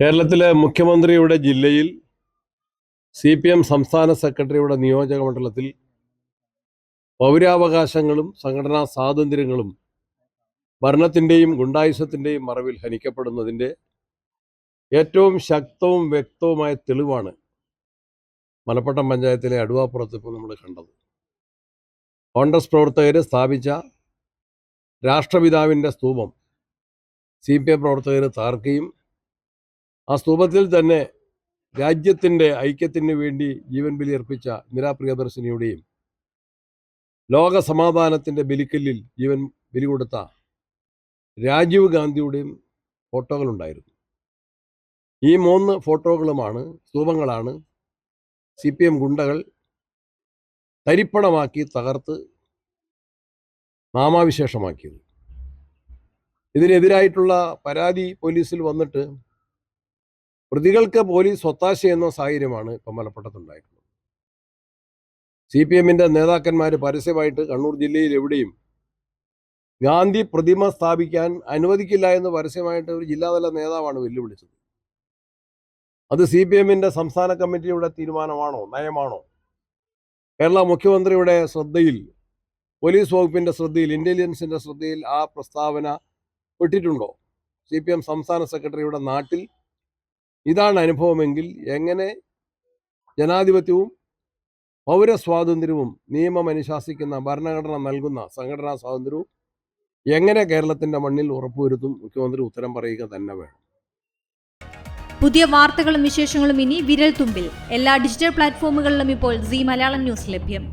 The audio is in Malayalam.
കേരളത്തിലെ മുഖ്യമന്ത്രിയുടെ ജില്ലയിൽ സി പി എം സംസ്ഥാന സെക്രട്ടറിയുടെ നിയോജക മണ്ഡലത്തിൽ പൗരാവകാശങ്ങളും സംഘടനാ സ്വാതന്ത്ര്യങ്ങളും ഭരണത്തിന്റെയും ഗുണ്ടായുസത്തിന്റെയും മറവിൽ ഹനിക്കപ്പെടുന്നതിന്റെ ഏറ്റവും ശക്തവും വ്യക്തവുമായ തെളിവാണ് മലപ്പട്ടം പഞ്ചായത്തിലെ അടുവാപ്പുറത്ത് ഇപ്പോൾ നമ്മൾ കണ്ടത്. കോൺഗ്രസ് പ്രവർത്തകർ സ്ഥാപിച്ച രാഷ്ട്രപിതാവിന്റെ സ്തൂപം സി പി എം പ്രവർത്തകർ താർക്കുകയും ആ സ്തൂപത്തിൽ തന്നെ രാജ്യത്തിന്റെ ഐക്യത്തിന് വേണ്ടി ജീവൻ ബലിയർപ്പിച്ച നിരാപ്രിയദർശിനിയുടെയും ലോക സമാധാനത്തിന്റെ ബലിക്കല്ലിൽ ജീവൻ ബലി കൊടുത്ത രാജീവ് ഗാന്ധിയുടെയും ഫോട്ടോകളുണ്ടായിരുന്നു. ഈ മൂന്ന് ഫോട്ടോകളുമാണ് സ്തൂപങ്ങളാണ് സി പി എം ഗുണ്ടകൾ തരിപ്പണമാക്കി തകർത്ത് നാമാവിശേഷമാക്കിയത്. ഇതിനെതിരായിട്ടുള്ള പരാതി പോലീസിൽ വന്നിട്ട് പ്രതികൾക്ക് പോലീസ് ഒത്താശ എന്ന സാഹചര്യമാണ് ഇപ്പം മലപ്പുറത്തുണ്ടായിട്ടുള്ളത് സി പി എമ്മിന്റെ നേതാക്കന്മാർ പരസ്യമായിട്ട് കണ്ണൂർ ജില്ലയിൽ എവിടെയും ഗാന്ധി പ്രതിമ സ്ഥാപിക്കാൻ അനുവദിക്കില്ല എന്ന് പരസ്യമായിട്ട് ഒരു ജില്ലാതല നേതാവാണ് വെല്ലുവിളിച്ചത്. അത് സി പി എമ്മിന്റെ സംസ്ഥാന കമ്മിറ്റിയുടെ തീരുമാനമാണോ നയമാണോ? കേരള മുഖ്യമന്ത്രിയുടെ ശ്രദ്ധയിൽ പോലീസ് വകുപ്പിന്റെ ശ്രദ്ധയിൽ ഇന്റലിജൻസിന്റെ ശ്രദ്ധയിൽ ആ പ്രസ്താവന പെട്ടിട്ടുണ്ടോ? സി പി എം സംസ്ഥാന സെക്രട്ടറിയുടെ നാട്ടിൽ ഇതാണ് അനുഭവമെങ്കിൽ എങ്ങനെ ജനാധിപത്യവും പൗരസ്വാതന്ത്ര്യവും നിയമം അനുശാസിക്കുന്ന ഭരണഘടന നൽകുന്ന സംഘടനാ സ്വാതന്ത്ര്യവും എങ്ങനെ കേരളത്തിന്റെ മണ്ണിൽ ഉറപ്പുവരുത്തും? മുഖ്യമന്ത്രി ഉത്തരം പറയുക തന്നെ വേണം. പുതിയ വാർത്തകളും വിശേഷങ്ങളും ഇനി വിരൽ തുമ്പിൽ എല്ലാ ഡിജിറ്റൽ പ്ലാറ്റ്ഫോമുകളിലും ഇപ്പോൾ സി മലയാളം ന്യൂസ് ലഭ്യം.